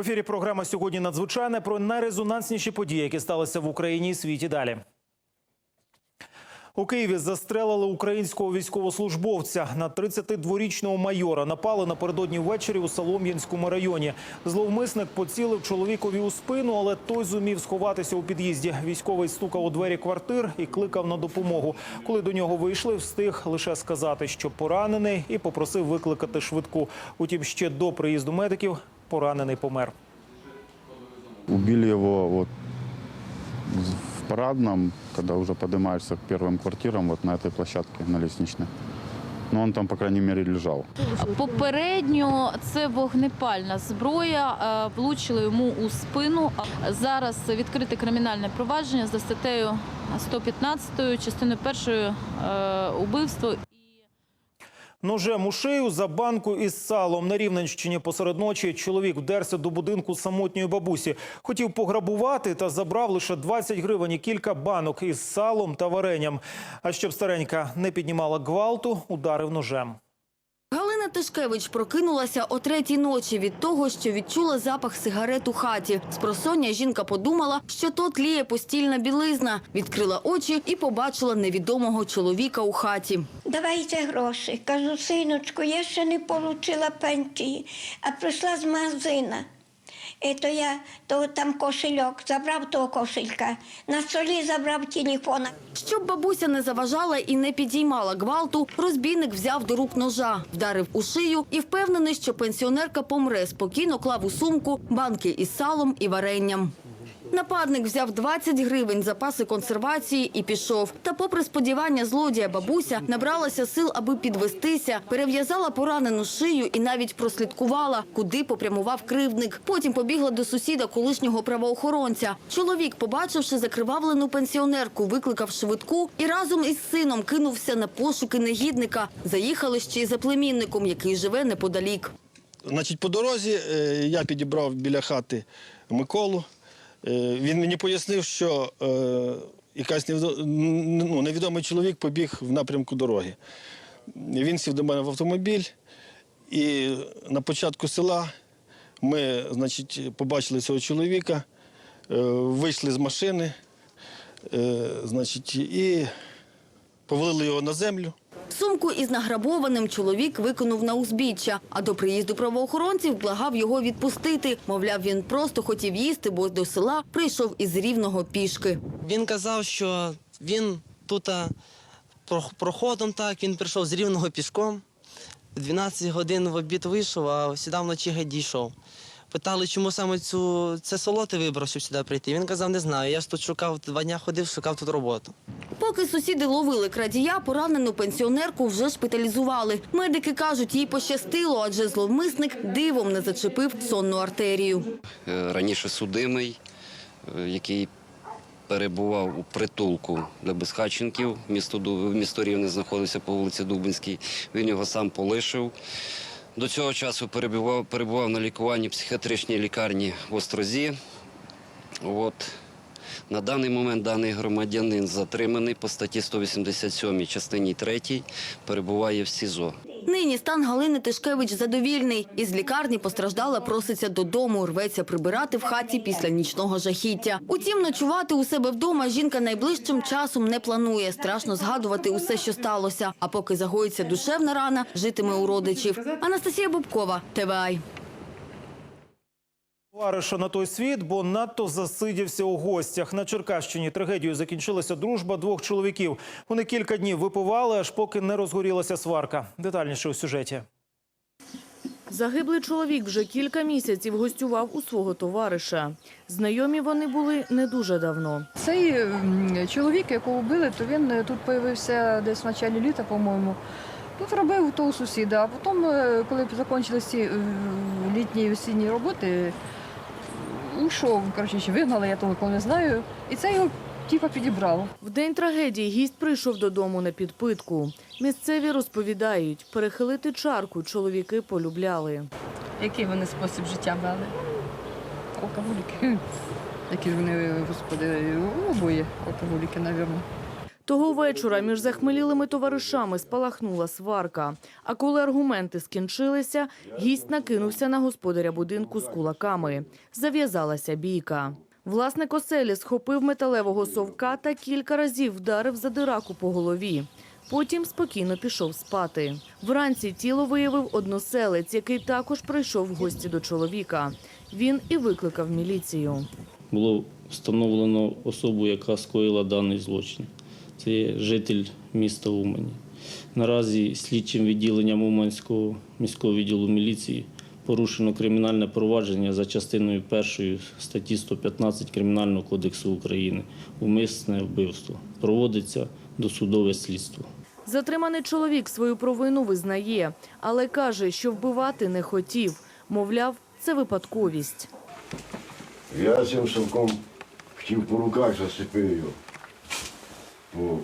Ефірі програма сьогодні надзвичайна про найрезонансніші події, які сталися в Україні і світі. Далі. У Києві застрелили українського військовослужбовця. На 32-річного майора напали напередодні ввечері у Солом'янському районі. Зловмисник поцілив чоловікові у спину, але той зумів сховатися у під'їзді. Військовий стукав у двері квартир і кликав на допомогу. Коли до нього вийшли, встиг лише сказати, що поранений, і попросив викликати швидку. Утім, ще до приїзду медиків поранений помер. Убили его вот в парадном, когда уже поднимаешься к первым квартирам, вот на этой площадке, на лестничной. Но он там, по крайней мере, лежал. Попередньо це вогнепальна зброя. е, Влучили йому у спину. Зараз відкрите кримінальне провадження за статтею 115 частиною першої е, убивство. Ножем у шию за банку із салом на Рівненщині посеред ночі чоловік вдерся до будинку самотньої бабусі. Хотів пограбувати та забрав лише 20 гривень і кілька банок із салом та варенням. А щоб старенька не піднімала гвалту, ударив ножем. Тишкевич прокинулася о третій ночі від того, що відчула запах сигарет у хаті. З просоння жінка подумала, що то тліє постільна білизна. Відкрила очі і побачила невідомого чоловіка у хаті. Давайте гроші. Кажу, синочку, я ще не отримала пенсії, а прийшла з магазина. То я то там кошельок, забрав того кошелька, на столі забрав телефон. Щоб бабуся не заважала і не підіймала гвалту, розбійник взяв до рук ножа, вдарив у шию і впевнений, що пенсіонерка помре, спокійно клав у сумку банки із салом і варенням. Нападник взяв 20 гривень запаси консервації і пішов. Та попри сподівання злодія, бабуся набралася сил, аби підвестися, перев'язала поранену шию і навіть прослідкувала, куди попрямував кривдник. Потім побігла до сусіда колишнього правоохоронця. Чоловік, побачивши закривавлену пенсіонерку, викликав швидку і разом із сином кинувся на пошуки негідника. Заїхали ще й за племінником, який живе неподалік. Значить, по дорозі е, я підібрав біля хати Миколу. Е, Він мені пояснив, що е, якась ну, невідомий чоловік побіг в напрямку дороги. Він сів до мене в автомобіль, і на початку села ми значить, побачили цього чоловіка, е, вийшли з машини, значить, і повалили його на землю. Сумку із награбованим чоловік виконав на узбіччя, а до приїзду правоохоронців благав його відпустити. Мовляв, він просто хотів їсти, бо до села прийшов із рівного пішки. Він казав, що він тут проходом так, він прийшов з рівного пішком. В 12 годин в обід вийшов, а сюди вночі дійшов. Питали, чому саме цю, це село ти вибрав, щоб сюди прийти. Він казав, не знаю. Я ж тут шукав два дня ходив, шукав тут роботу. Поки сусіди ловили крадія, поранену пенсіонерку вже шпиталізували. Медики кажуть, їй пощастило, адже зловмисник дивом не зачепив сонну артерію. е, раніше судимий, е, який перебував у притулку для безхатченків. Місто, місто Рівне знаходився по вулиці Дубинській. Він його сам полишив. До цього часу перебував, перебував на лікуванні в психіатричній лікарні в Острозі. От. На даний момент даний громадянин затриманий по статті 187 частині 3 перебуває в СІЗО. Нині стан Галини Тишкевич задовільний. Із лікарні постраждала, проситься додому, рветься прибирати в хаті після нічного жахіття. Утім, ночувати у себе вдома жінка найближчим часом не планує. Страшно згадувати усе, що сталося. А поки загоїться душевна рана, житиме у родичів. Анастасія Бубкова, ТВАЙ. Товариша на той світ, бо надто засидівся у гостях. На Черкащині трагедією закінчилася дружба двох чоловіків. Вони кілька днів випивали, аж поки не розгорілася сварка. Детальніше у сюжеті. Загиблий чоловік вже кілька місяців гостював у свого товариша. Знайомі вони були не дуже давно. Цей чоловік, якого вбили, то він е, тут з'явився десь в началі літа, по-моєму. Тут робив у того сусіда, а потім, е, коли закінчилися е, літні і осінні роботи, ушов, коротше, чи вигнали, я того не знаю. І це його типа підібрало. В день трагедії гість прийшов додому на підпитку. Місцеві розповідають, перехилити чарку чоловіки полюбляли. Який вони спосіб життя брали? Алкоголіки. Які ж вони, господи, обоє алкоголіки, мабуть. Того вечора між захмелілими товаришами спалахнула сварка. А коли аргументи скінчилися, гість накинувся на господаря будинку з кулаками. Зав'язалася бійка. Власник оселі схопив металевого совка та кілька разів вдарив задираку по голові. Потім спокійно пішов спати. Вранці тіло виявив односелець, який також прийшов в гості до чоловіка. Він і викликав міліцію. було встановлено особу, яка скоїла даний злочин. Це житель міста Умані. Наразі слідчим відділенням Уманського міського відділу міліції порушено кримінальне провадження за частиною першої статті 115 Кримінального кодексу України умисне вбивство. Проводиться досудове слідство. Затриманий чоловік свою провину визнає, але каже, що вбивати не хотів. Мовляв, це випадковість. Я цим совком хотів по руках зацепив його. По...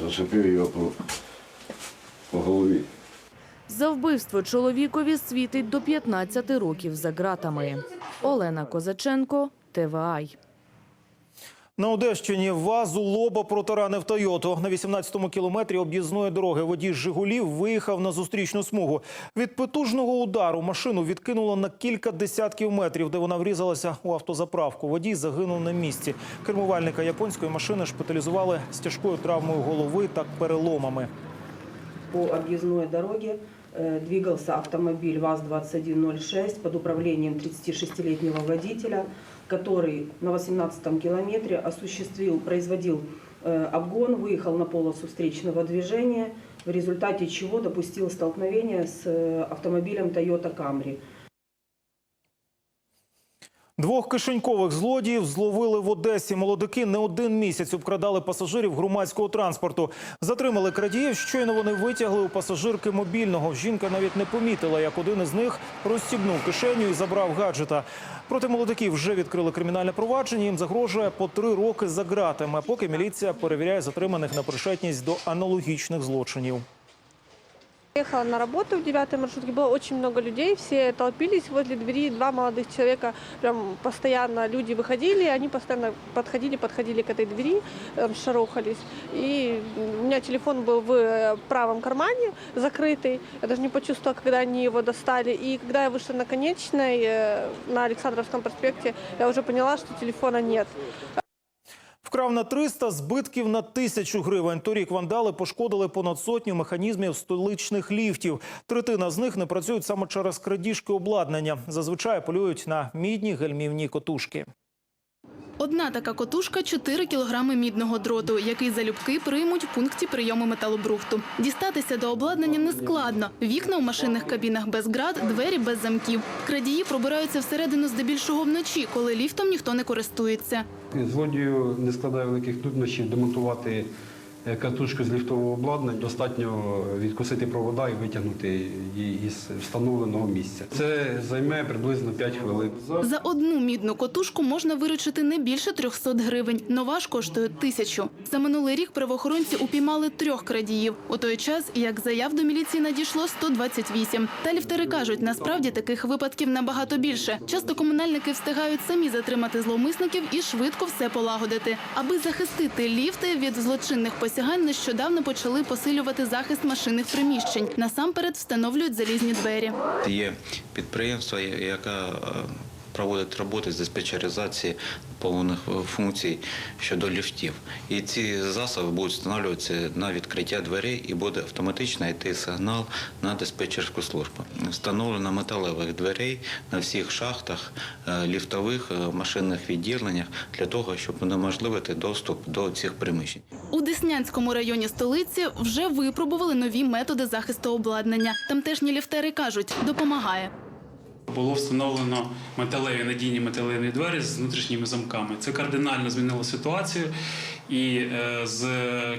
Зацепив його по, по голові. За вбивство чоловікові світить до 15 років за ґратами. Олена Козаченко, ТВАЙ. На Одещині ВАЗу лоба протаранив Тойоту. На 18-му кілометрі об'їзної дороги водій «Жигулів» виїхав на зустрічну смугу. Від потужного удару машину відкинуло на кілька десятків метрів, де вона врізалася у автозаправку. Водій загинув на місці. Кермувальника японської машини шпиталізували з тяжкою травмою голови та переломами. По объездной дороге э, двигался автомобиль ВАЗ-2106 под управлением 36-летнего водителя, который на 18-м километре осуществил, производил э, обгон, выехал на полосу встречного движения, в результате чего допустил столкновение с э, автомобилем Toyota Camry. Двох кишенькових злодіїв зловили в Одесі. Молодики не один місяць обкрадали пасажирів громадського транспорту. Затримали крадіїв. Щойно вони витягли у пасажирки мобільного. Жінка навіть не помітила, як один із них розстібнув кишеню і забрав гаджета. Проти молодиків вже відкрили кримінальне провадження. Їм загрожує по три роки за ґратами. Поки міліція перевіряє затриманих на пришетність до аналогічних злочинів. Ехала на работу в девятой маршрутке, было очень много людей, все толпились возле двери, два молодых человека, прям постоянно люди выходили, они постоянно подходили, подходили к этой двери, шарохались. И у меня телефон был в э, правом кармане закрытый, я даже не почувствовала, когда они его достали. И когда я вышла на конечной, э, на Александровском проспекте, я уже поняла, что телефона нет. Вкрав на 300, збитків на тисячу гривень. Торік вандали пошкодили понад сотню механізмів столичних ліфтів. Третина з них не працюють саме через крадіжки обладнання. Зазвичай полюють на мідні гальмівні котушки. Одна така котушка – 4 кілограми мідного дроту, який залюбки приймуть в пункті прийому металобрухту. Дістатися до обладнання нескладно. Вікна у машинних кабінах без град, двері без замків. Крадії пробираються всередину здебільшого вночі, коли ліфтом ніхто не користується. Злодію не складає великих труднощів демонтувати катушку з ліфтового обладнання. Достатньо відкусити провода і витягнути її із встановленого місця. Це займе приблизно 5 хвилин. За одну мідну котушку можна виручити не більше 300 гривень. Нова ж коштує тисячу. За минулий рік правоохоронці упіймали трьох крадіїв. У той час, як заяв до міліції надійшло 128. Та ліфтери кажуть, насправді таких випадків набагато більше. Часто комунальники встигають самі затримати зловмисників і швидко все полагодити. Аби захистити ліфти від злочинних посягань, нещодавно почали посилювати захист машинних приміщень. Насамперед встановлюють залізні двері. Є підприємство, яке е, проводить роботи з диспетчеризації повних е, функцій щодо ліфтів. І ці засоби будуть встановлюватися на відкриття дверей і буде автоматично йти сигнал на диспетчерську службу. Встановлено металевих дверей на всіх шахтах, е, ліфтових е, машинних відділеннях для того, щоб унеможливити доступ до цих приміщень. У Деснянському районі столиці вже випробували нові методи захисту обладнання. Тамтешні ліфтери кажуть, допомагає. Було встановлено металеві надійні металеві двері з внутрішніми замками. Це кардинально змінило ситуацію. І е, з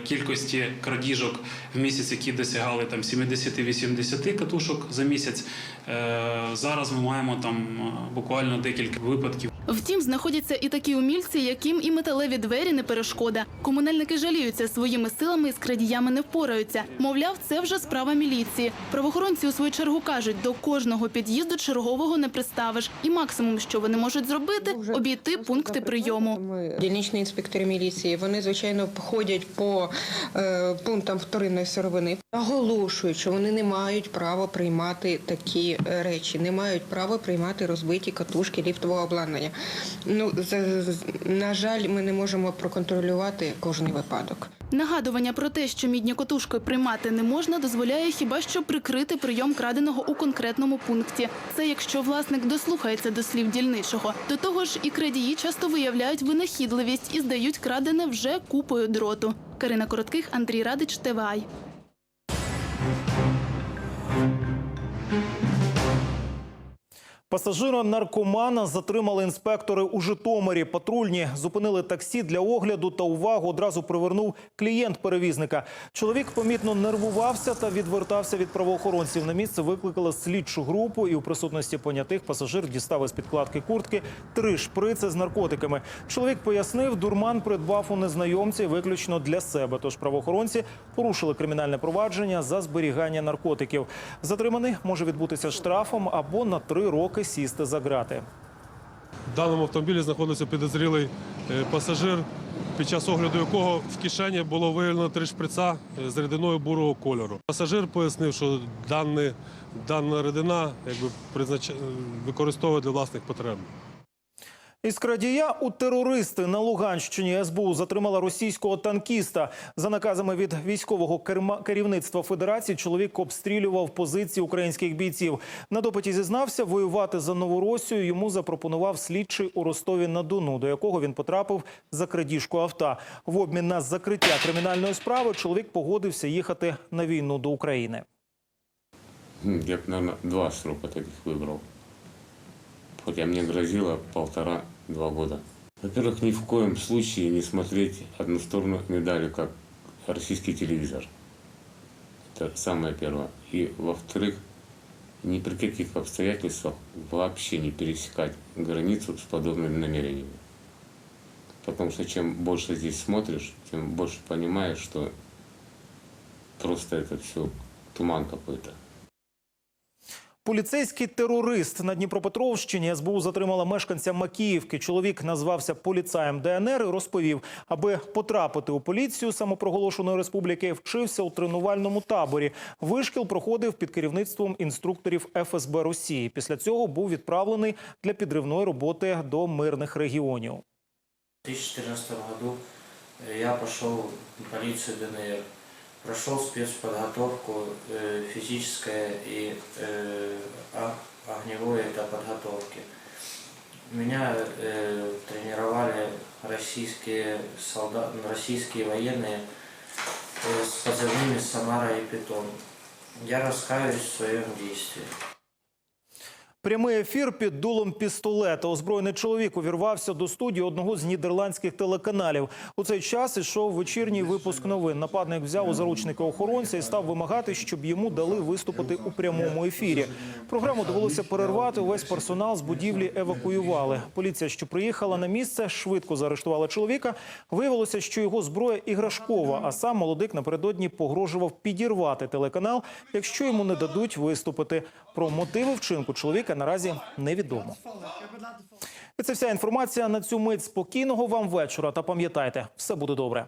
кількості крадіжок в місяць, які досягали там 70-80 катушок за місяць, е, зараз ми маємо там е, буквально декілька випадків. Втім, знаходяться і такі умільці, яким і металеві двері не перешкода. Комунальники жаліються своїми силами і з крадіями не впораються. Мовляв, це вже справа міліції. Правоохоронці у свою чергу кажуть, до кожного під'їзду чергового не приставиш. І максимум, що вони можуть зробити, обійти пункти прийому. Дільничні інспектори міліції вони звичайно ходять по е, пунктам вторинної сировини, наголошують, що вони не мають права приймати такі е, речі, не мають права приймати розбиті катушки ліфтового обладнання. Ну на жаль, ми не можемо проконтролювати кожний випадок. Нагадування про те, що мідні котушки приймати не можна, дозволяє хіба що прикрити прийом краденого у конкретному пункті. Це якщо власник дослухається до слів дільничого. До того ж, і крадії часто виявляють винахідливість і здають крадене вже купою дроту. Карина Коротких, Андрій Радич, ТВАЙ. Пасажира наркомана затримали інспектори у Житомирі. Патрульні зупинили таксі для огляду та увагу одразу привернув клієнт перевізника. Чоловік помітно нервувався та відвертався від правоохоронців. На місце викликали слідчу групу і у присутності понятих пасажир дістав із підкладки куртки три шприци з наркотиками. Чоловік пояснив, дурман придбав у незнайомці виключно для себе. Тож правоохоронці порушили кримінальне провадження за зберігання наркотиків. Затриманий може відбутися штрафом або на три роки сісти за грати. В даному автомобілі знаходиться підозрілий е, пасажир, під час огляду якого в кишені було виявлено три шприца е, з рідиною бурого кольору. Пасажир пояснив, що дана рідина використовує для власних потреб. Із крадія у терористи на Луганщині СБУ затримала російського танкіста. За наказами від військового керівництва Федерації чоловік обстрілював позиції українських бійців. На допиті зізнався, воювати за Новоросію йому запропонував слідчий у Ростові на Дону, до якого він потрапив за крадіжку авто. В обмін на закриття кримінальної справи чоловік погодився їхати на війну до України. Я бы, наверное, два срока таких выбрал. Хотя мне грозило полтора-два года. Во-первых, ни в коем случае не смотреть одну сторону медали, как российский телевизор. Это самое первое. И, во-вторых, ни при каких обстоятельствах вообще не пересекать границу с подобными намерениями. Потому что чем больше здесь смотришь, тем больше понимаешь, что просто это все туман какой-то. Поліцейський терорист на Дніпропетровщині СБУ затримала мешканця Макіївки. Чоловік назвався поліцаєм ДНР і розповів, аби потрапити у поліцію самопроголошеної республіки, вчився у тренувальному таборі. Вишкіл проходив під керівництвом інструкторів ФСБ Росії. Після цього був відправлений для підривної роботи до мирних регіонів. В 2014 году э, я пошел в полицию ДНР. Прошел спецподготовку э, физическое и э, о- огневое это подготовки. Меня э, тренировали российские солдаты, российские военные э, с позывными «Самара» и «Питон». Я раскаиваюсь в своем действии. Прямий ефір під дулом пістолета. Озброєний чоловік увірвався до студії одного з нідерландських телеканалів. У цей час ішов вечірній випуск новин. Нападник взяв у заручника охоронця і став вимагати, щоб йому дали виступити у прямому ефірі. Програму довелося перервати. Увесь персонал з будівлі евакуювали. Поліція, що приїхала на місце, швидко заарештувала чоловіка. Виявилося, що його зброя іграшкова, а сам молодик напередодні погрожував підірвати телеканал, якщо йому не дадуть виступити. Про мотиви вчинку чоловіка наразі невідомо. І це вся інформація на цю мить. Спокійного вам вечора. Та пам'ятайте, все буде добре.